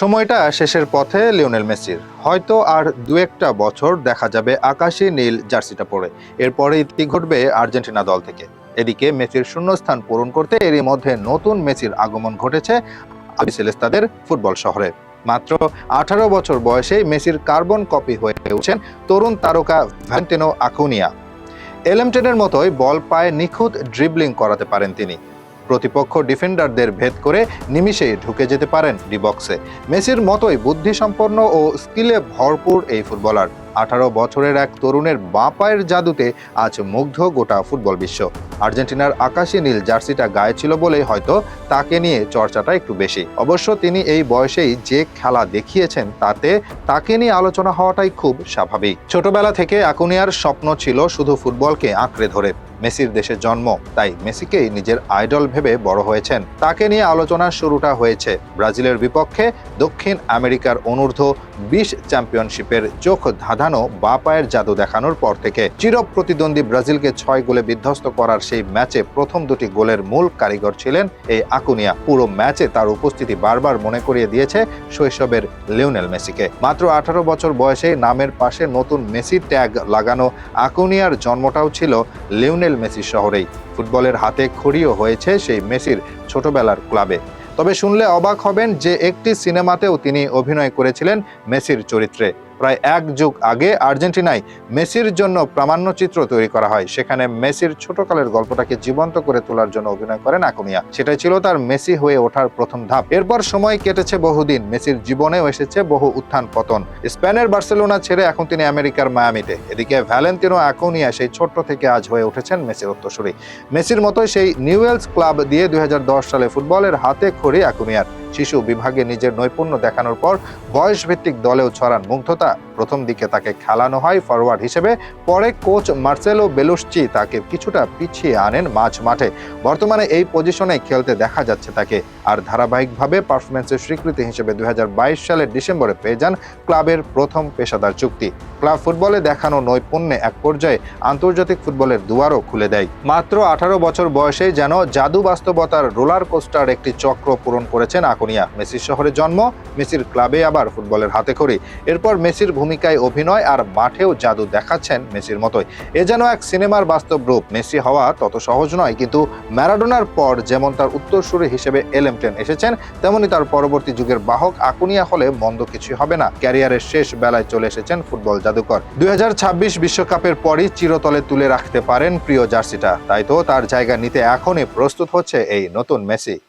সময়টা শেষের পথে লিওনেল মেসির। হয়তো আর দু একটা বছর দেখা যাবে আকাশি নীল জার্সিটা পরে। এরপরে ইতি ঘটবে আর্জেন্টিনা দল থেকে? এদিকে মেসির শূন্যস্থান পূরণ করতে এরই মধ্যে নতুন মেসির আগমন ঘটেছে আবিসেলেস্তাদের ফুটবল শহরে। মাত্র আঠারো বছর বয়সেই মেসির কার্বন কপি হয়ে উঠছেন তরুণ তারকা ভ্যান্টেনো আকুনিয়া। এলএমটেনের মতোই বল পায়ে নিখুঁত ড্রিবলিং করাতে পারেন তিনি। প্রতিপক্ষ ডিফেন্ডারদের ভেদ করে নিমিষেই ঢুকে যেতে পারেন ডিবক্সে মেসির মতোই বুদ্ধিসম্পন্ন ও স্কিলে ভরপুর এই ফুটবলার। আঠারো বছরের এক তরুণের বাঁ পায়ের জাদুতে আজ মুগ্ধ গোটা ফুটবল বিশ্ব। আর্জেন্টিনার আকাশী নীল জার্সিটা গায়ে ছিল বলেই হয়তো তাকে নিয়ে চর্চাটা একটু বেশি। অবশ্য তিনি এই বয়সেই যে খেলা দেখিয়েছেন তাতে তাকে নিয়ে আলোচনা হওয়াটাই খুব স্বাভাবিক। ছোটবেলা থেকে আকুনিয়ার স্বপ্ন ছিল শুধু ফুটবলকে আঁকড়ে ধরে। মেসির দেশে জন্ম, তাই মেসিকেই নিজের আইডল ভেবে বড় হয়েছেন। তাকে নিয়ে আলোচনার শুরুটা হয়েছে। ব্রাজিলের বিপক্ষে দক্ষিণ আমেরিকার অনূর্ধ্ব বিশ চ্যাম্পিয়নশিপের চোখ ধাঁধানো বা পায়ের জাদু দেখানোর পর থেকে চির প্রতিদ্বন্দ্বী ব্রাজিলকে ছয় গোলে বিধ্বস্ত করার সেই ম্যাচে প্রথম দুটি গোলের মূল কারিগর ছিলেন এই আকুনিয়া। পুরো ম্যাচে তার উপস্থিতি বারবার মনে করিয়ে দিয়েছে শৈশবের লিওনেল মেসিকে। মাত্র আঠারো বছর বয়সে নামের পাশে নতুন মেসি ট্যাগ লাগানো আকুনিয়ার জন্মটাও ছিল লিওনেল মেসি শহরেই। ফুটবলের হাতে খড়িও হয়েছে সেই মেসির ছোটবেলার ক্লাবে। তবে শুনলে অবাক হবেন যে একটি সিনেমাতেও তিনি অভিনয় করেছিলেন মেসির চরিত্রে। প্রায় এক যুগ আগে আর্জেন্টিনায় মেসির জন্য প্রামাণ্যচিত্র তৈরি করা হয়। সেখানে মেসির ছোটকালের গল্পটাকে জীবন্ত করে তোলার জন্য অভিনয় করেন আকুনিয়া সেটাই ছিল তার মেসি হয়ে ওঠার প্রথম ধাপ। এরপর সময় কেটেছে বহুদিন। মেসির জীবনেও এসেছে বহু উত্থান পতন। স্পেনের বার্সেলোনা ছেড়ে এখন তিনি আমেরিকার মায়ামিতে। এদিকে ভ্যালেন্তিনো আকুনিয়া সেই ছোট্ট থেকে আজ হয়ে উঠেছেন মেসির উত্তরসূরি। মেসির মতোই সেই নিউয়েলস ক্লাব দিয়ে দুই হাজার দশ সালে ফুটবলের হাতে খড়ি আকুনিয়ার শিশু বিভাগে নিজের নৈপুণ্য দেখানোর পর বয়সভিত্তিক দলেও ছড়ান মুগ্ধতা। প্রথম দিকে তাকে খেলানো হয় ফরওয়ার্ড হিসেবে, পরে কোচ মার্সেলো বেলুসচি তাকে কিছুটা পিছিয়ে আনেন মাঝ মাঠে। বর্তমানে এই পজিশনে খেলতে দেখা যাচ্ছে তাকে। আর ধারাবাহিকভাবে পারফরমেন্সের স্বীকৃতি হিসেবে দুই হাজার বাইশ সালের ডিসেম্বরে পেয়ে যান ক্লাবের প্রথম পেশাদার চুক্তি। ক্লাব ফুটবলে দেখানো নৈপুণ্যে এক পর্যায়ে আন্তর্জাতিক ফুটবলের দুয়ারও খুলে দেয়। মাত্র আঠারো বছর বয়সেই যেন জাদু বাস্তবতার রোলার কোস্টার একটি চক্র পূরণ করেছেন আকুনিয়া মেসির শহরে জন্ম, মেসির ক্লাবে আবার ফুটবলের হাতে খড়ি। এরপর মেসির ভূমিকায় অভিনয় আর মাঠেও জাদু দেখাচ্ছেন মেসির মতোই। এ যেন এক সিনেমার বাস্তব রূপ। মেসি হওয়া তত সহজ নয়, কিন্তু ম্যারাডোনার পর যেমন তার উত্তরসূরি হিসেবে এলএমটেন এসেছেন, তেমনি তার পরবর্তী যুগের বাহক আকুনিয়া হলে মন্দ কিছুই হবে না। ক্যারিয়ারের শেষ বেলায় চলে এসেছেন ফুটবল জাদুকর। দুই বিশ্বকাপের পরই চিরতলে তুলে রাখতে পারেন প্রিয় জার্সিটা। তাই তো তার জায়গা নিতে এখনই প্রস্তুত হচ্ছে এই নতুন মেসি।